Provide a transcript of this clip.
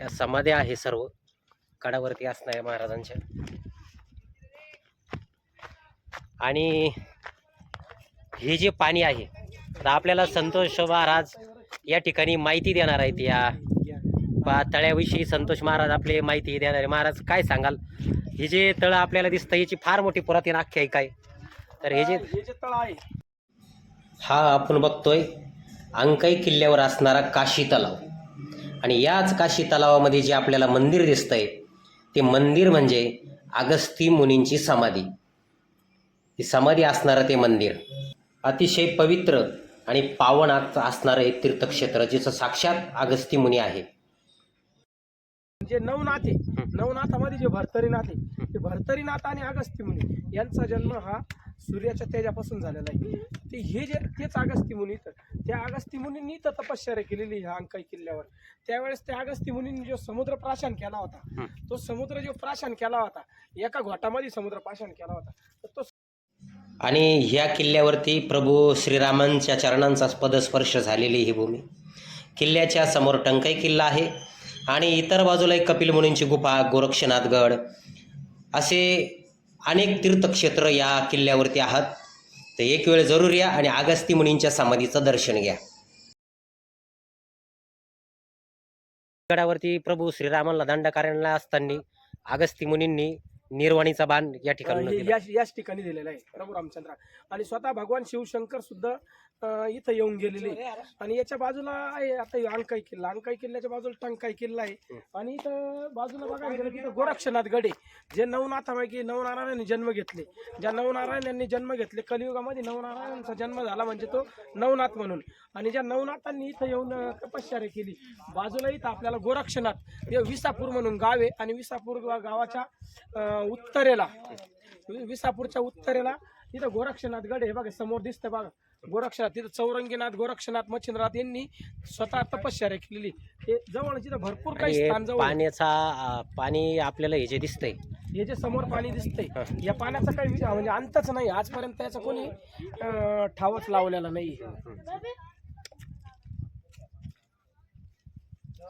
या समाध्या आहे सर्व. कडावरती असणाऱ्या महाराजांच्या. आणि हे जे पाणी आहे आता आपल्याला संतोष महाराज या ठिकाणी माहिती देणार आहेत या. पा तळ्याविषयी संतोष महाराज आपले माहिती देणार आहे महाराज काय सांगाल? हे जे तळ आपल्याला दिसतं याची फार मोठी पुरातन आख्यायिका आहे तर हे जे हे जे तळ आहे. हा आपण बघतोय. अंकाई किल्ल्यावर असणारा काशी तलाव. आणि याच काशी तलावामध्ये जे आपल्याला मंदिर दिसतंय ते मंदिर म्हणजे अगस्ती मुनींची समाधी. ही समाधी असणारं ते मंदिर. अतिशय पवित्र आणि पावन असणारं एक तीर्थक्षेत्र जिचं साक्षात अगस्ती मुनी आहे. जे नवनाथ आहे नवनाथामध्ये जे भरतरीनाथ आहे ते भरतरीनाथ आणि अगस्ती मुनी यांचा जन्म हा सूर्याच्या तेजापासून झालेला आहे. ते हे जे तेच अगस्ती मुनी तर त्या अगस्ती मुनींनी तर तपश्चर्या केलेली ह्या अंकाई किल्ल्यावर. त्यावेळेस त्या अगस्ती मुनींनी जो समुद्र प्राशन केला होता तो समुद्र जो प्राशन केला होता एका घोटामध्ये समुद्र प्राशन केला होता तर तो आणि ह्या किल्ल्यावरती प्रभू श्रीरामांच्या चरणांचा पदस्पर्श झालेली ही भूमी. किल्ल्याच्या समोर टंकाई किल्ला आहे आणि इतर बाजूला एक कपिल मुनींची गुफा गोरक्षनाथगड असे अनेक तीर्थक्षेत्र या किल्ल्यावरती आहात. तर एक वेळ जरूर या आणि अगस्ती मुनींच्या समाधीचं दर्शन घ्या. गडावरती प्रभू श्रीरामांना दंडकारण्याला असताना अगस्ती मुनींनी निर्वाणीचा बाण या ठिकाणी याच याच ठिकाणी दिलेलं आहे प्रभू रामचंद्र. आणि स्वतः भगवान शिवशंकर सुद्धा अं, इथं येऊन गेलेले आणि याच्या बाजूला आहे आता अंकाई किल्ला. अंकाई किल्ल्याच्या बाजूला टंकाई किल्ला आहे. आणि इथं बाजूला बघायला गेलं तिथं गोरक्षनाथ गडे जे नवनाथापैकी नवनारायणांनी जन्म घेतले. ज्या नवनारायण यांनी जन्म घेतले कलियुगामध्ये नवनारायणांचा जन्म झाला म्हणजे तो नवनाथ म्हणून. आणि ज्या नवनाथांनी इथं येऊन तपश्चर्या केली बाजूला इथं आपल्याला गोरक्षनाथ हे विसापूर म्हणून गाव आहे. आणि विसापूर गावाच्या उत्तरेला विसापूरच्या उत्तरेला तिथं गोरक्षनाथ गड हे बघा समोर दिसतं बघा. गोरक्षनाथ तिथं चौरंगीनाथ गोरक्षनाथ मच्छिंद्रनाथ यांनी स्वतः तपश्चर्या केलेली. हे जवळ तिथं भरपूर काही स्थान जवळ. पाण्याचा पाणी आपल्याला हे जे दिसतंय हे जे समोर पाणी दिसतंय या पाण्याचा काही म्हणजे अंतच नाही. आजपर्यंत याचा कोणी ठावच लावलेला नाही